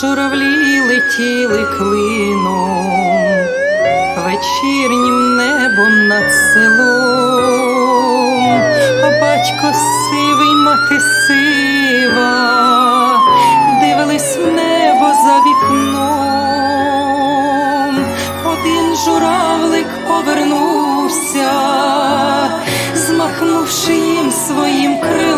журавлі летіли клином, вечірнім небом над селом, а батько сивий, мати сива, дивились небо за вікном, один журавлик повернувся, змахнувши їм своїм крилом,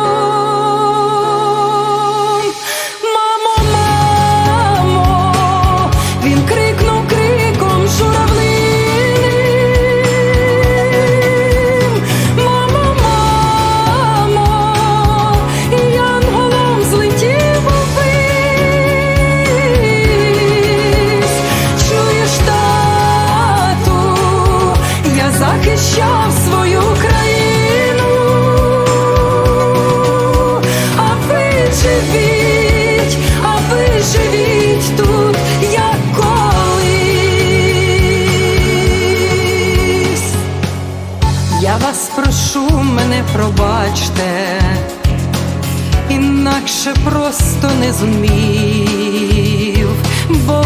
Захищав свою країну, а ви а ви живіть тут, як. Я вас прошу, мене пробачте, інакше просто не зумів. Болить,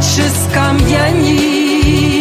наче скам'янів,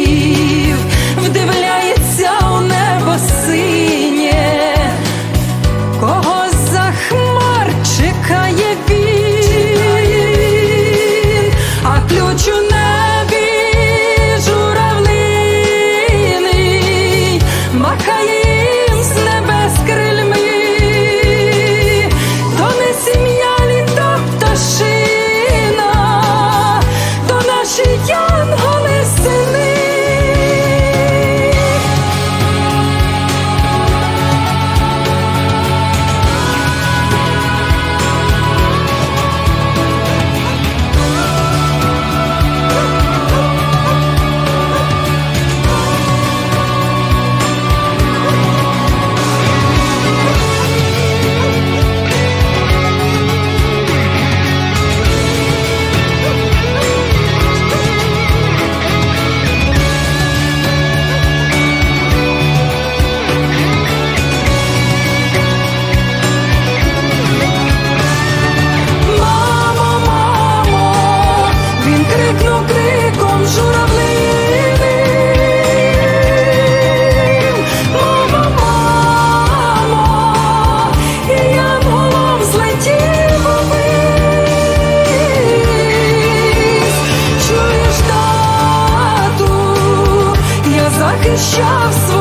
захищав свою країну.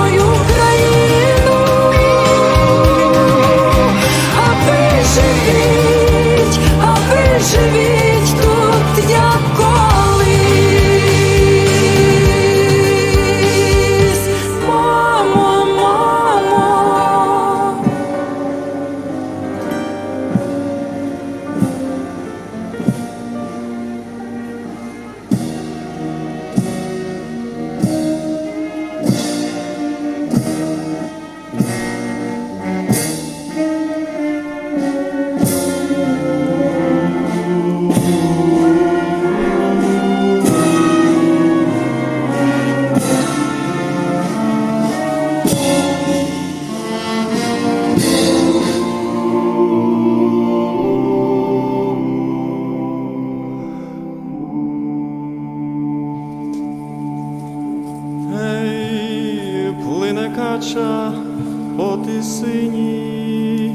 По тисині,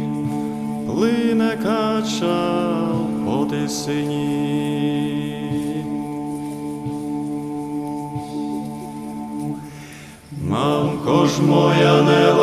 плине кача по тисині. Мамко ж моя не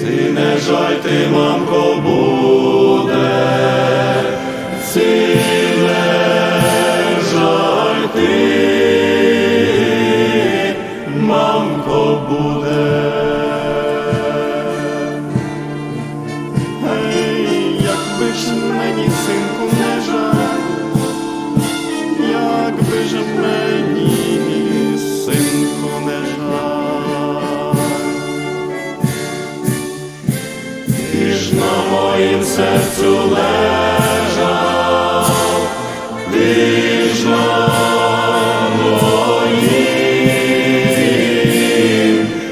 Ці жаль ти, мамко, буде, ці жаль ти, мамко, буде. Ж на моїм серцю лежав, ти моїм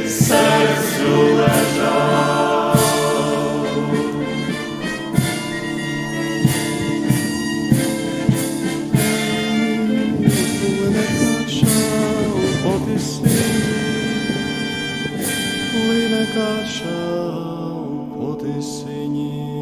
серцю лежав. Плине кача по тисині, плине кача по тисині.